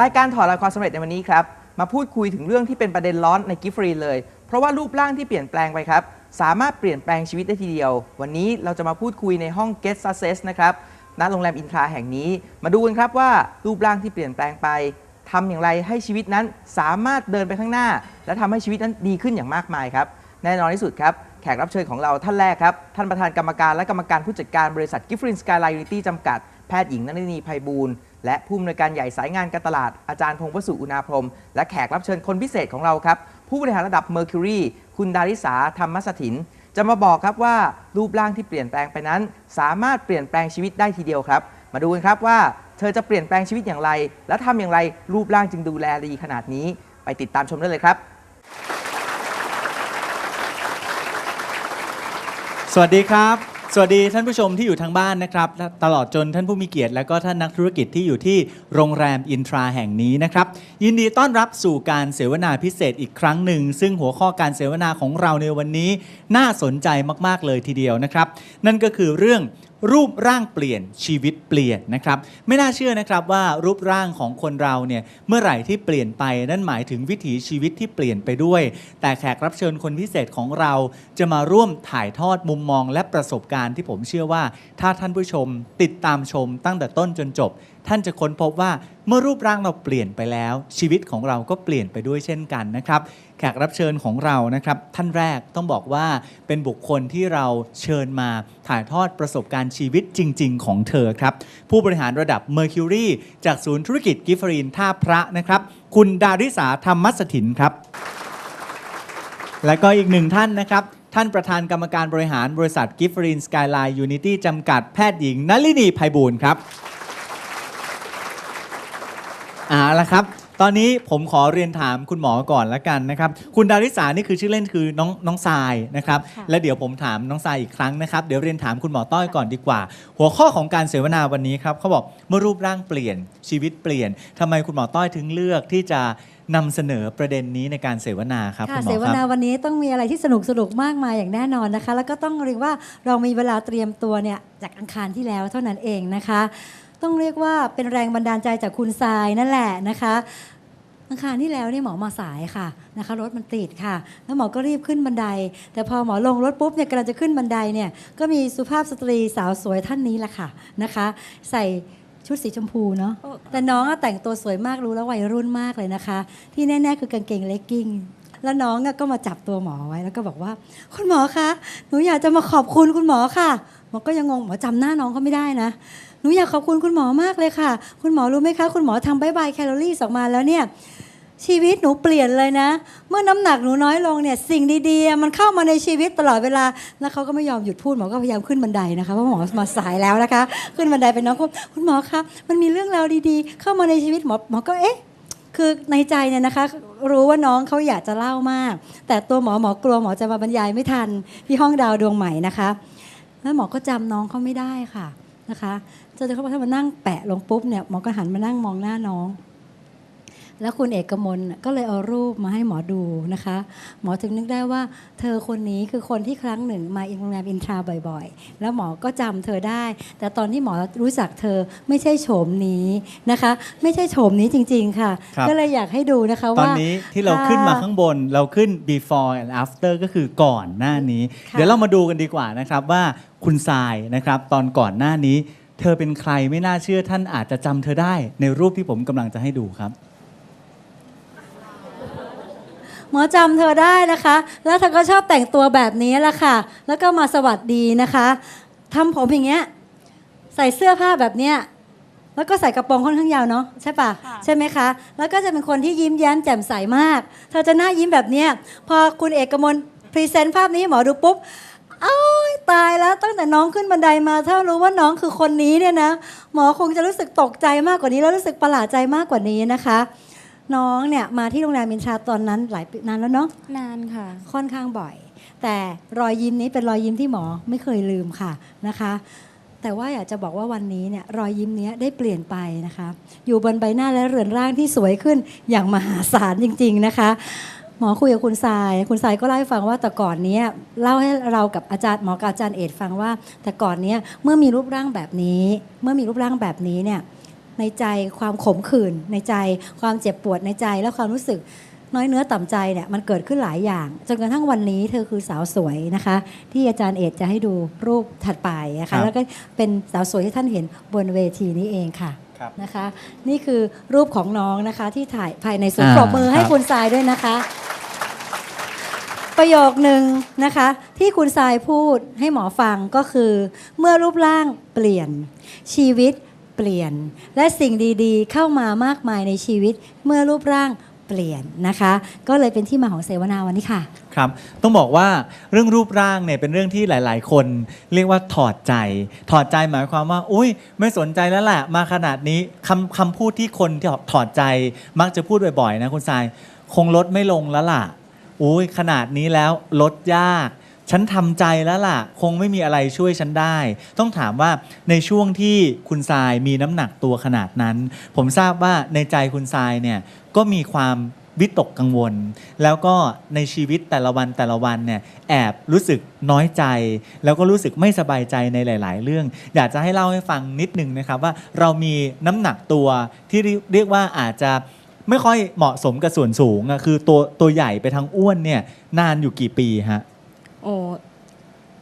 รายการถอดรอยความสำเร็จในวันนี้ครับ มาพูดคุยถึงเรื่องที่เป็นประเด็นร้อนในกิฟฟรีเลย เพราะว่ารูปร่างที่เปลี่ยนแปลงไปครับ สามารถเปลี่ยนแปลงชีวิตได้ทีเดียว วันนี้เราจะมาพูดคุยในห้อง Get Success นะครับณโรงแรมอินทราแห่งนี้ มาดูกันครับว่ารูปร่างที่เปลี่ยนแปลงไปทำอย่างไรให้ชีวิตนั้นสามารถเดินไปข้างหน้า และทำให้ชีวิตนั้นดีขึ้นอย่างมากมายครับแน่นอนที่สุดครับแขกรับเชิญของเราท่านแรกครับ ท่านประธานกรรมการและกรรมการผู้จัดการบริษัทกิฟฟรินสกายไลน์ยูนิตี้จำกัด แพทย์หญิงนฤนีไพบูล และผู้อำนวยการใหญ่สายงานการตลาดอาจารย์พงศ์วสุอุณาพรม และแขกรับเชิญคนพิเศษของเราครับ ผู้บริหารระดับ Mercury คุณดาริสาธรรมสถิน จะมาบอกครับว่ารูปร่างที่เปลี่ยนแปลงไปนั้น สามารถเปลี่ยนแปลงชีวิตได้ทีเดียวครับ มาดูกันครับว่าเธอจะเปลี่ยนแปลงชีวิตอย่างไร และทำอย่างไรรูปร่างจึงดูแลดีขนาดนี้ ไปติดตามชมได้เลยครับ สวัสดีครับ สวัสดีท่านผู้ชมที่อยู่ทางบ้านนะครับและตลอดจนท่านผู้มีเกียรติ และก็ท่านนักธุรกิจที่อยู่ที่โรงแรมอินทราแห่งนี้นะครับ ยินดีต้อนรับสู่การเสวนาพิเศษอีกครั้งหนึ่ง ซึ่งหัวข้อการเสวนาของเราในวันนี้ น่าสนใจมาก ๆ เลยทีเดียวนะครับ นั่นก็คือเรื่อง รูปร่างเปลี่ยนชีวิตเปลี่ยนนะครับ ไม่น่าเชื่อนะครับว่ารูปร่างของคนเราเนี่ยเมื่อไหร่ที่เปลี่ยนไปนั่นหมายถึงวิถีชีวิตที่เปลี่ยนไปด้วย แต่แขกรับเชิญคนพิเศษของเราจะมาร่วมถ่ายทอดมุมมองและประสบการณ์ที่ผมเชื่อว่า ถ้าท่านผู้ชมติดตามชมตั้งแต่ต้นจนจบ ท่านจะค้นพบว่าเมื่อรูปร่างเราเปลี่ยนไปแล้ว ชีวิตของเราก็เปลี่ยนไปด้วยเช่นกันนะครับแขกรับเชิญของเรานะครับท่านแรกต้องบอกว่าเป็นบุคคลที่เราเชิญมาถ่ายทอดประสบการณ์ชีวิตจริง ๆ ของเธอครับ ผู้บริหารระดับ Mercury จากศูนย์ธุรกิจกิฟฟรีนท่าพระนะครับ คุณดาริสาธรรมสถินครับ และก็อีกหนึ่งท่านนะครับ ท่านประธานกรรมการบริหารบริษัทกิฟฟรีนสกายไลน์ยูนิตี้จำกัดแพทย์หญิงนลินีไพบูลย์ครับ เอาละครับ ตอนนี้ผมขอเรียนถามคุณหมอก่อนละกันนะครับ คุณดาริสานี่คือชื่อเล่นคือน้องน้องทรายนะครับ ค่ะ และเดี๋ยวผมถามน้องทรายอีกครั้งนะครับ เดี๋ยวเรียนถามคุณหมอต้อยก่อนดีกว่า หัวข้อของการเสวนาวันนี้ครับเขาบอกเมื่อรูปร่างเปลี่ยนชีวิตเปลี่ยนทำไมคุณหมอต้อยถึงเลือกที่จะนำเสนอประเด็นนี้ในการเสวนาครับค่ะคุณหมเสอวครับนาวันนี้ต้องมีอะไรที่สนุกสนุกมากมายอย่างแน่นอนนะคะ แล้วก็ต้องเรียกว่าเรามีเวลาเตรียมตัวเนี่ยจากอังคารที่แล้วเท่านั้นเองนะคะ ต้องเรียกว่าเป็นแรงบันดาลใจจากคุณทรายนั่นแหละนะคะอังคารที่แล้วนี่หมอมาสายค่ะนะคะรถมันติดค่ะ แล้วหมอก็รีบขึ้นบันได แต่พอหมอลงรถปุ๊บเนี่ยกำลังจะขึ้นบันไดเนี่ยก็มีสุภาพสตรีสาวสวยท่านนี้แหละค่ะนะคะ ใส่ชุดสีชมพูเนาะแต่น้องแต่งตัวสวยมากรู้แล้ววัยรุ่นมากเลยนะคะ ที่แน่ ๆ คือกางเกงเลกกิ้งแล้วน้องก็มาจับตัวหมอไว้แล้วก็บอกว่า คุณหมอคะหนูอยากจะมาขอบคุณคุณหมอค่ะหมอก็ยังงงหมอจำหน้าน้องเขาไม่ได้นะ หนูอยากขอบคุณคุณหมอมากเลยค่ะ คุณหมอรู้ไหมคะ คุณหมอทำบายบายแคลอรี่ออกมาแล้วเนี่ยชีวิตหนูเปลี่ยนเลยนะ เมื่อน้ำหนักหนูน้อยลงเนี่ยสิ่งดีๆ มันเข้ามาในชีวิตตลอดเวลา แล้วเขาก็ไม่ยอมหยุดพูดหมอก็พยายามขึ้นบันไดนะคะเพราะหมอมาสายแล้วนะคะ ขึ้นบันไดเป็นน้องคุณคุณหมอคะมันมีเรื่องราวดีๆ เข้ามาในชีวิตหมอหมอก็เอ๊ะคือในใจเนี่ยนะคะ รู้ว่าน้องเขาอยากจะเล่ามาก แต่ตัวหมอหมอกลัวหมอจะมาบรรยายไม่ทันที่ห้องดาวดวงใหม่นะคะ แล้วหมอก็จำน้องเขาไม่ได้ค่ะนะคะ จนเขาบอกถ้ามานั่งแปะลงปุ๊บเนี่ยหมอก็หันมานั่งมองหน้าน้อง แล้วคุณเอกมลก็เลยเอารูปมาให้หมอดูนะคะ หมอถึงนึกได้ว่า เธอคนนี้คือคนที่ครั้งหนึ่งมาโรงแรมอินทราบ่อยๆ แล้วหมอก็จำเธอได้ แต่ตอนที่หมอรู้จักเธอไม่ใช่โฉมนี้นะคะ ไม่ใช่โฉมนี้จริง ๆ ค่ะครับก็เลยอยากให้ดูนะคะตอนว่านี้ที่เราขึ้นมาข้างบนเราขึ้น before and after ก็คือก่อนหน้านี้ค่ะเดี๋ยวเรามาดูกันดีกว่านะครับว่าคุณทรายนะครับ ตอนก่อนหน้านี้ เธอเป็นใครไม่น่าเชื่อท่านอาจจะจำเธอได้ในรูปที่ผมกำลังจะให้ดูครับ หมอจำเธอได้นะคะ แล้วเธอก็ชอบแต่งตัวแบบนี้แหละค่ะ แล้วก็มาสวัสดีนะคะทำผมอย่างเงี้ยใส่เสื้อผ้าแบบเนี้ยแล้วก็ใส่กระโปรงค่อนข้างยาวเนาะใช่ปะใช่ไหมคะ แล้วก็จะเป็นคนที่ยิ้มแย้มแจ่มใสมาก เธอจะหน้ายิ้มแบบเนี้ยพอคุณเอกมลพรีเซนต์ภาพนี้หมอดูปุ๊บ อ้ายตายแล้วตั้งแต่น้องขึ้นบันไดมาถ้ารู้ว่าน้องคือคนนี้เนี่ยนะหมอคงจะรู้สึกตกใจมากกว่านี้แล้วรู้สึกประหลาดใจมากกว่านี้นะคะ น้องเนี่ยมาที่โรงแรมมินทราตอนนั้นหลายปีนานแล้วเนาะนานค่ะ ค่อนข้างบ่อย แต่รอยยิ้มนี้เป็นรอยยิ้มที่หมอไม่เคยลืมค่ะนะคะแต่ว่าอยากจะบอกว่าวันนี้เนี่ยรอยยิ้มเนี้ยได้เปลี่ยนไปนะคะ อยู่บนใบหน้าและเรือนร่างที่สวยขึ้นอย่างมหาศาลจริง ๆ นะคะ หมอคุยกับคุณทราย คุณทรายก็เล่าให้ฟังว่าแต่ก่อนเนี้ยเล่าให้เรากับอาจารย์หมอกับอาจารย์เอกฟังว่า แต่ก่อนเนี้ยเมื่อมีรูปร่างแบบนี้ เมื่อมีรูปร่างแบบนี้เนี่ยในใจความขมขื่นในใจความเจ็บปวดในใจและความรู้สึกน้อยเนื้อต่ำใจเนี่ยมันเกิดขึ้นหลายอย่าง จนกระทั่งวันนี้เธอคือสาวสวยนะคะ ที่อาจารย์เอกจะให้ดูรูปถัดไปนะครัคะบแล้วก็เป็นสาวสวยที่ท่านเห็นบนเวทีนี้เองค่ะครับ นะคะ นี่คือรูปของน้องนะคะที่ถ่ายภายในสวนอ่าปรบมือให้ครับคุณทรายด้วยนะคะ ประโยคหนึ่งนะคะ ที่คุณทรายพูดให้หมอฟังก็คือ เมื่อรูปร่างเปลี่ยนชีวิตเปลี่ยน และสิ่งดีๆ เข้ามามากมายในชีวิตเมื่อรูปร่างเปลี่ยนนะคะ ก็เลยเป็นที่มาของเสวนาวันนี้ค่ะ ครับต้องบอกว่าเรื่องรูปร่างเนี่ยเป็นเรื่องที่หลาย ๆ คน เรียกว่าถอดใจ ถอดใจหมายความว่าอุ้ยไม่สนใจแล้วแหละมาขนาดนี้คำคำพูดที่คนที่ถอดใจ มักจะพูดบ่อย ๆ นะคุณทราย คงลดไม่ลงแล้วล่ะอุ้ยขนาดนี้แล้วลดยาก ฉันทำใจแล้วล่ะ คงไม่มีอะไรช่วยฉันได้ ต้องถามว่าในช่วงที่คุณทรายมีน้ำหนักตัวขนาดนั้น ผมทราบว่าในใจคุณทรายเนี่ยก็มีความวิตกกังวล แล้วก็ในชีวิตแต่ละวันแต่ละวันเนี่ยแอบรู้สึกน้อยใจ แล้วก็รู้สึกไม่สบายใจในหลาย ๆ เรื่อง อยากจะให้เล่าให้ฟังนิดนึงนะครับว่าเรามีน้ำหนักตัวที่เรียกว่าอาจจะไม่ค่อยเหมาะสมกับส่วนสูงอะคือตัวตัวใหญ่ไปทางอ้วนเนี่ยนานอยู่กี่ปีฮะ โอ้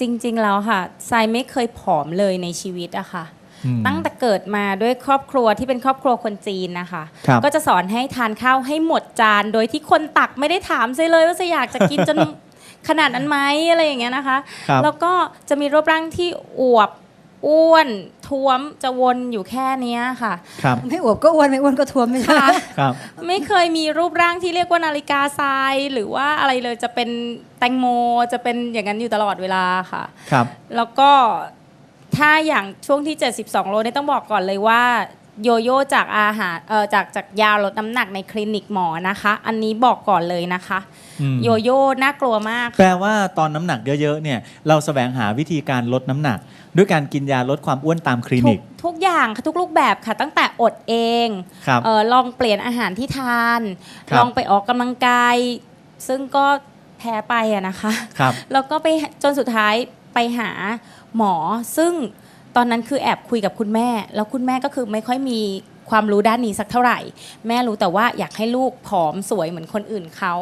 จริง ๆ แล้วค่ะทรายไม่เคยผอมเลยในชีวิตอะค่ะอืมตั้งแต่เกิดมาด้วยครอบครัวที่เป็นครอบครัวคนจีนนะคะครับก็จะสอนให้ทานข้าวให้หมดจาน โดยที่คนตักไม่ได้ถามซะเลยว่าจะอยากจะกินจนขนาดนั้นไหมอะไรอย่างเงี้ยนะคะครับแล้วก็จะมีรูปร่างที่อวบ อ้วนท้วมจะวนอยู่แค่เนี้ยค่ะ ครับ ไม่อวบก็อ้วนไม่อ้วนก็ท้วมไม่ใช่ค่ะครับ ไม่เคยมีรูปร่างที่เรียกว่านาฬิกาทราย หรือว่าอะไรเลยจะเป็นแตงโมจะเป็นอย่างนั้นอยู่ตลอดเวลาค่ะ ครับ แล้วก็ถ้าอย่างช่วงที่ 72 โลเนี่ยต้องบอกก่อนเลยว่า โยโย่จากอาหารเออจากจากยาลดน้ำหนักในคลินิกหมอนะคะ อันนี้บอกก่อนเลยนะคะ อืมโยโย่น่ากลัวมากแปลว่าตอนน้ำหนักเยอะๆเนี่ยเราแสวงหาวิธีการลดน้ำหนัก ด้วยการกินยาลดความอ้วนตามคลิทุนิกกทุกอย่างค่ะทุกรูปแบบค่ะ ตั้งแต่อดเอง ครับ เออลองเปลี่ยนอาหารที่ทาน ครับ ลองไปออกกำลังกาย ซึ่งก็แพ้ไปอะนะคะ ครับ แล้วก็ไปจนสุดท้ายไปหาหมอซึ่ง ตอนนั้นคือแอบคุยกับคุณแม่ แล้วคุณแม่ก็คือไม่ค่อยมีความรู้ด้านนี้สักเท่าไหร่ แม่รู้แต่ว่าอยากให้ลูกผอมสวยเหมือนคนอื่นเขา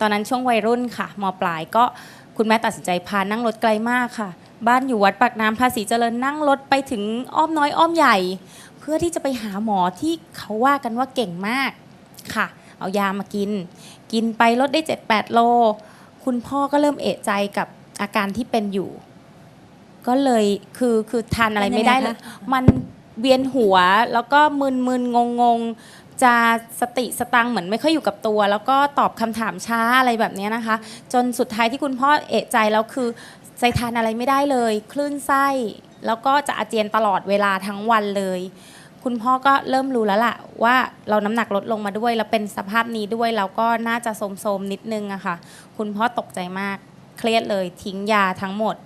ตอนนั้นช่วงวัยรุ่นค่ะมปลายก็คุณแม่ตัดสินใจพานั่งรถไกลมากค่ะ บ้านอยู่วัดปากน้ำภาษีเจริญนั่งรถไปถึงอ้อมน้อยอ้อมใหญ่ เพื่อที่จะไปหาหมอที่เขาว่ากันว่าเก่งมากค่ะ เอายามากิน กินไปลดได้ 7-8 โล คุณพ่อก็เริ่มเอะใจกับอาการที่เป็นอยู่ ก็เลยคือคือทานอะไรไม่ได้เลยเป็นยังไงคะมันเวียนหัวแล้วก็มึนมึนงงงๆจะสติสตังค์เหมือนไม่ค่อยอยู่กับตัว แล้วก็ตอบคำถามช้าอะไรแบบเนี้ยนะคะ จนสุดท้ายที่คุณพ่อเอะใจแล้วคือใจทานอะไรไม่ได้เลย คลื่นไส้ แล้วก็จะอาเจียนตลอดเวลาทั้งวันเลย คุณพ่อก็เริ่มรู้แล้วล่ะ ว่าเราน้ำหนักลดลงมาด้วย แล้วเป็นสภาพนี้ด้วยแล้วก็น่าจะโทรมๆนิดนึงอะค่ะ คุณพ่อตกใจมาก เครียดเลยทิ้งยาทั้งหมด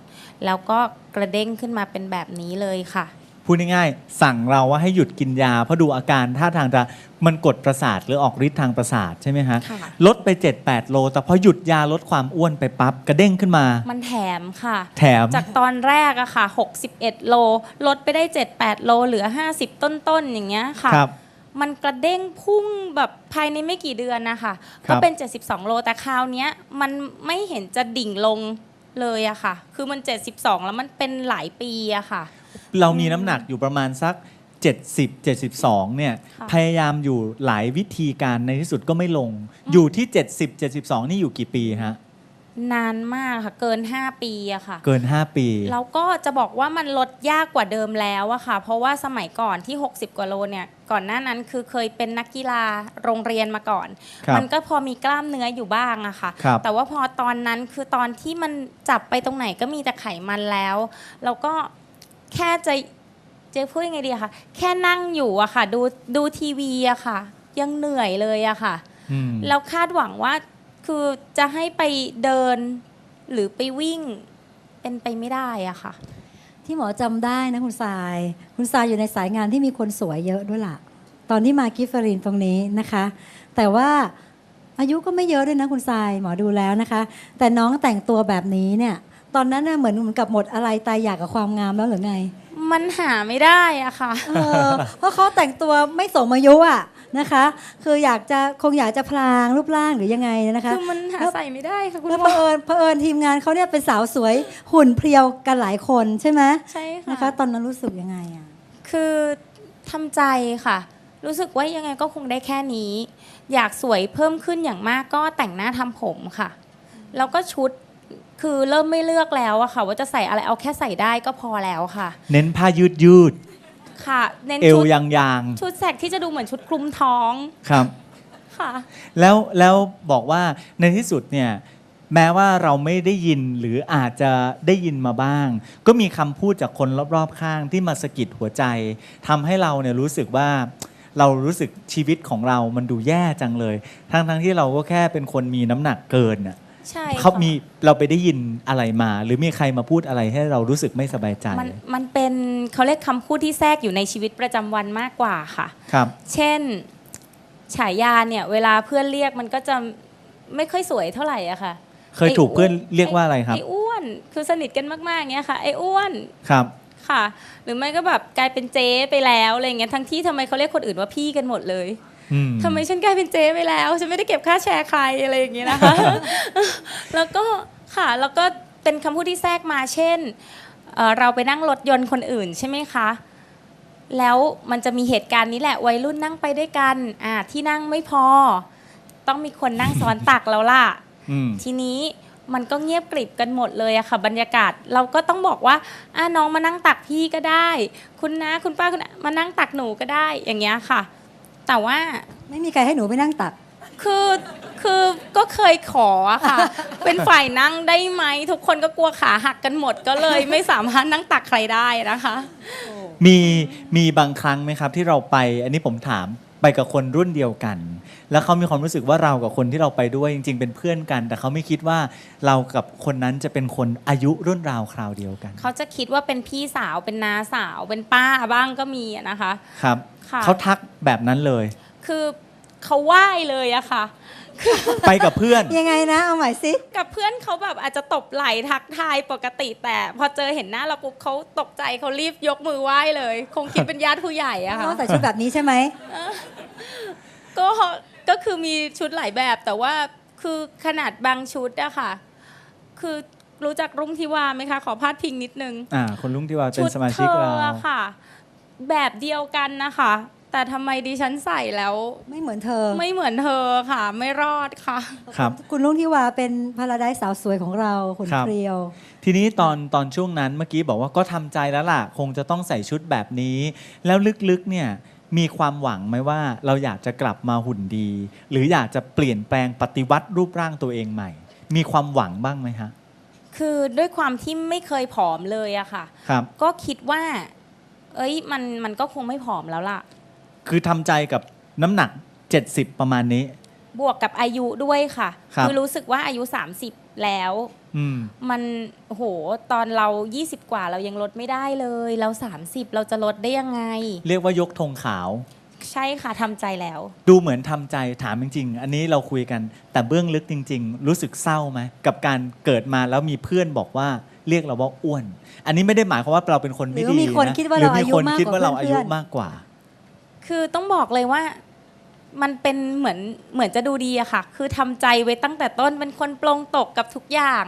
แล้วก็กระเด้งขึ้นมาเป็นแบบนี้เลยค่ะ พูดง่ายๆสั่งเราว่าให้หยุดกินยาเพราะดูอาการท่าทางจะมันกดประสาทหรือออกฤทธิ์ทางประสาทใช่ไหมฮะค่ะ ลดไป 7-8 โล แต่พอหยุดยาลดความอ้วนไปปั๊บกระเด้งขึ้นมา มันแถมค่ะ แถม จากตอนแรกอะค่ะ 61 โล ลดไปได้ 7-8 โล เหลือ 50 ต้นๆ อย่างเงี้ยค่ะ ครับ มันกระเด้งพุ่งแบบภายในไม่กี่เดือนนะคะครัก็บเป็น 72 โลแต่คราวเนี้ยมันไม่เห็นจะดิ่งลงเลยอะค่ะ คือมัน 72 แล้วมันเป็นหลายปีอะค่ะ เรามีน้ำหนักอยู่ประมาณสัก 70 72 เนี่ยค่ะพยายามอยู่หลายวิธีการในที่สุดก็ไม่ลง อยู่ที่ 70 72 นี่อยู่กี่ปีฮะ นานมากค่ะ เกิน 5 ปีอะค่ะ เกิน 5 ปี แล้วก็จะบอกว่ามันลดยากกว่าเดิมแล้วอะค่ะ เพราะว่าสมัยก่อนที่ 60 กว่าโลเนี่ยก่อนหน้านั้นคือเคยเป็นนักกีฬาโรงเรียนมาก่อนครับมันก็พอมีกล้ามเนื้ออยู่บ้างอะค่ะครับแต่ว่าพอตอนนั้นคือตอนที่มันจับไปตรงไหนก็มีแต่ไขมันแล้ว แล้วก็แค่จะจะพูดยังไงดีอะค่ะแค่นั่งอยู่อะค่ะ ดูดูทีวีอะค่ะ ยังเหนื่อยเลยอะค่ะอืมแล้วคาดหวังว่า คือจะให้ไปเดินหรือไปวิ่งเป็นไปไม่ได้อะค่ะ ที่หมอจำได้นะคุณทราย คุณทรายอยู่ในสายงานที่มีคนสวยเยอะด้วยล่ะ ตอนที่มากิฟเฟอรินตรงนี้นะคะ แต่ว่าอายุก็ไม่เยอะด้วยนะคุณทรายหมอดูแล้วนะคะ แต่น้องแต่งตัวแบบนี้เนี่ยตอนนั้นน่ะเหมือนเหมือนกับหมดอะไรตายอยากกับความงามแล้วหรือไง มันหาไม่ได้อะค่ะ เออเพราะเขาแต่งตัวไม่สมอายุอะ นะคะ คืออยากจะคงอยากจะพลางรูปร่างหรือยังไงนะคะคือมันหาใส่ไม่ได้ค่ะคุณแล้วหมเผออิญเผอิญทีมงานเขาเนี่ยเป็นสาวสวยหุ่นเพรียวกันหลายคนใช่ไหมใช่นะคะค่ะตอนนั้นรู้สึกยังไงอะคือทำใจค่ะ รู้สึกว่ายังไงก็คงได้แค่นี้ อยากสวยเพิ่มขึ้นอย่างมากก็แต่งหน้าทำผมค่ะ แล้วก็ชุดคือเริ่มไม่เลือกแล้วอะค่ะ ว่าจะใส่อะไรเอาแค่ใส่ได้ก็พอแล้วค่ะ เน้นผ้ายืดยืด ค่ะ เน้นเอวชุดยางยางชุดแสกที่จะดูเหมือนชุดคลุมท้องๆครับ ค่ะ แล้วแล้วบอกว่าในที่สุดเนี่ยแม้ว่าเราไม่ได้ยินหรืออาจจะได้ยินมาบ้าง ก็มีคำพูดจากคนรอบๆข้างที่มาสะกิดหัวใจทำให้เราเนี่ยรู้สึกว่า เรารู้สึกชีวิตของเรามันดูแย่จังเลย ทั้งทั้งที่เราก็แค่เป็นคนมีน้ำหนักเกินน่ะใช่เขาค่ะมีเราไปได้ยินอะไรมา หรือมีใครมาพูดอะไรให้เรารู้สึกไม่สบายใจ มันมันเป็น เขาเรียกคำพูดที่แทรกอยู่ในชีวิตประจำวันมากกว่าค่ะ ครับ เช่นฉายาเนี่ย เวลาเพื่อนเรียกมันก็จะไม่ค่อยสวยเท่าไหร่อะค่ะ เคยถูกเพื่อนเรียกว่าอะไรครับไอ้อ้วนคือสนิทกันมากๆเงี้ยค่ะไอ้อ้วนครับ ค่ะ หรือไม่ก็แบบกลายเป็นเจ๊ไปแล้วอะไรเงี้ยทั้งที่ทำไมเขาเรียกคนอื่นว่าพี่กันหมดเลยอืมทำไมฉันกลายเป็นเจ๊ไปแล้วฉันไม่ได้เก็บค่าแชร์ใครอะไรอย่างเงี้ยนะคะ แล้วก็ค่ะแล้วก็เป็นคำพูดที่แทรกมาเช่น เอ่อเราไปนั่งรถยนต์คนอื่นใช่ไหมคะ แล้วมันจะมีเหตุการณ์นี้แหละวัยรุ่นนั่งไปด้วยกันอ่าที่นั่งไม่พอ ต้องมีคนนั่งซ้อนตักแล้วล่ะอืมทีนี้มันก็เงียบกริบกันหมดเลยอะค่ะ บรรยากาศเราก็ต้องบอกว่าอ่าน้องมานั่งตักพี่ก็ได้ คุณนะคุณป้าคุณอามานั่งตักหนูก็ได้อย่างเงี้ยค่ะ แต่ว่าไม่มีใครให้หนูไปนั่งตัก คือคือก็เคยขออะค่ะ เป็นฝ่ายนั่งได้ไหมทุกคนก็กลัวขาหักกันหมดก็เลย ไม่สามารถนั่งตักใครได้นะคะ มีมีบางครั้งไหมครับที่เราไป อันนี้ผมถามไปกับคนรุ่นเดียวกัน แล้วเขามีความรู้สึกว่าเรากับคนที่เราไปด้วยจริง ๆ เป็นเพื่อนกัน แต่เขาไม่คิดว่าเรากับคนนั้นจะเป็นคนอายุรุ่นราวคราวเดียวกัน เขาจะคิดว่าเป็นพี่สาวเป็นน้าสาวเป็นป้าบ้างก็มีอะนะคะ ครับ ค่ะ เขาทักแบบนั้นเลย คือ เขาไหว้เลยอะค่ะ ไปกับเพื่อน ยังไงนะ เอาใหม่สิ กับเพื่อนเขาแบบอาจจะตบไหล่ทักทายปกติแต่ พอเจอเห็นหน้าเราปุ๊บเขาตกใจเขารีบยกมือไหว้เลย คงคิดเป็นญาติผู้ใหญ่อะค่ะ ต้องใส่ชุดแบบนี้ใช่ไหม ก็ก็คือมีชุดหลายแบบแต่ว่าคือขนาดบางชุดอะค่ะ คือรู้จักรุ่งทิวาไหมคะ ขอพาดพิงนิดนึงอ่าคนลุงที่ว่าเป็นชุดสมาเธชิกอเราอะค่ะ แบบเดียวกันนะคะ แต่ทำไมดิฉันใส่แล้ว ไม่เหมือนเธอไม่เหมือนเธอค่ะ ไม่รอดค่ะ ครับ คุณลุงที่วาเป็นพาราไดซ์สาวสวยของเราหุ่นครับเพรียว ทีนี้ตอนตอนช่วงนั้นเมื่อกี้บอกว่าก็ทำใจแล้วล่ะ คงจะต้องใส่ชุดแบบนี้ แล้วลึกๆเนี่ยมีความหวังไหมว่าเราอยากจะกลับมาหุ่นดี หรืออยากจะเปลี่ยนแปลงปฏิวัติรูปร่างตัวเองใหม่ มีความหวังบ้างไหมฮะคือด้วยความที่ไม่เคยผอมเลยอะค่ะ ครับ ก็คิดว่า เอ้ย มันมันก็คงไม่ผอมแล้วล่ะ คือทำใจกับน้ำหนัก 70 ประมาณนี้ บวกกับอายุด้วยค่ะครับ อรู้สึกว่าอายุ 30 แล้ว อืม มันโหตอนเรา 20 กว่าเรายังลดไม่ได้เลย เรา 30 เราจะลดได้ยังไง เรียกว่ายกธงขาว ใช่ค่ะทำใจแล้ว ดูเหมือนทำใจถามจริงๆ อันนี้เราคุยกัน แต่เบื้องลึกจริง ๆ รู้สึกเศร้าไหมกับการเกิดมาแล้วมีเพื่อนบอกว่าเรียกเราว่าอ้วน อันนี้ไม่ได้หมายความว่าเราเป็นคนไม่หรือดีมีคนนะคิดว่าหรือเรามีอายุคนมากคิดว่าเรากว่าอายุเพื่อนๆมากกว่า คือต้องบอกเลยว่ามันเป็นเหมือนเหมือนจะดูดีอะค่ะ คือทำใจไว้ตั้งแต่ต้นเป็นคนปลงตกกับทุกอย่าง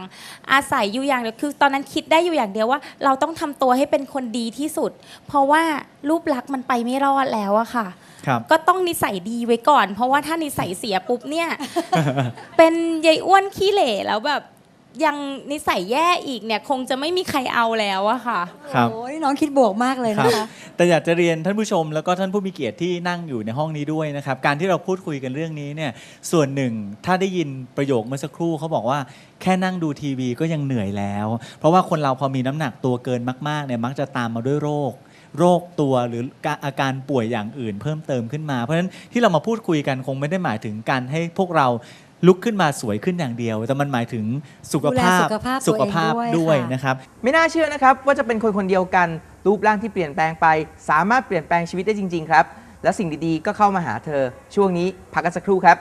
อาศัยอยู่อย่างเดียวคือ ตอนนั้นคิดได้อยู่อย่างเดียวว่า เราต้องทำตัวให้เป็นคนดีที่สุด เพราะว่ารูปลักษณ์มันไปไม่รอดแล้วอะค่ะครับก็ต้องนิสัยดีไว้ก่อน เพราะว่าถ้านิสัยเสียปุ๊บเนี่ย เป็นยายอ้วนขี้เหร่แล้วแบบ ยังนิสัยแย่อีกเนี่ยคงจะไม่มีใครเอาแล้วอะค่ะ ครับ โอ้ยน้องคิดบวกมากเลยครันะบคะ แต่อยากจะเรียนท่านผู้ชมแล้วก็ท่านผู้มีเกียรติที่นั่งอยู่ในห้องนี้ด้วยนะครับ การที่เราพูดคุยกันเรื่องนี้เนี่ยส่วนหนึ่งถ้าได้ยินประโยคเมื่อสักครู่เขาบอกว่าแค่นั่งดูทีวีก็ยังเหนื่อยแล้ว เพราะว่าคนเราพอมีน้ำหนักตัวเกินมากๆเนี่ยมักจะตามมาด้วยโรค โรคตัวหรืออาการป่วยอย่างอื่นเพิ่มเติมขึ้นมา เพราะฉะนั้นที่เรามาพูดคุยกันคงไม่ได้หมายถึงการให้พวกเรา ลุกขึ้นมาสวยขึ้นอย่างเดียว แต่มันหมายถึงสุขภาพดูแลสุขภาพสุขภาพตัวเองด้ด้ววยยค่ะ นะครับ ไม่น่าเชื่อนะครับว่าจะเป็นคนคนเดียวกัน รูปร่างที่เปลี่ยนแปลงไป สามารถเปลี่ยนแปลงชีวิตได้จริง ๆ ครับ และสิ่งดีๆ ก็เข้ามาหาเธอ ช่วงนี้พักกันสักครู่ครับ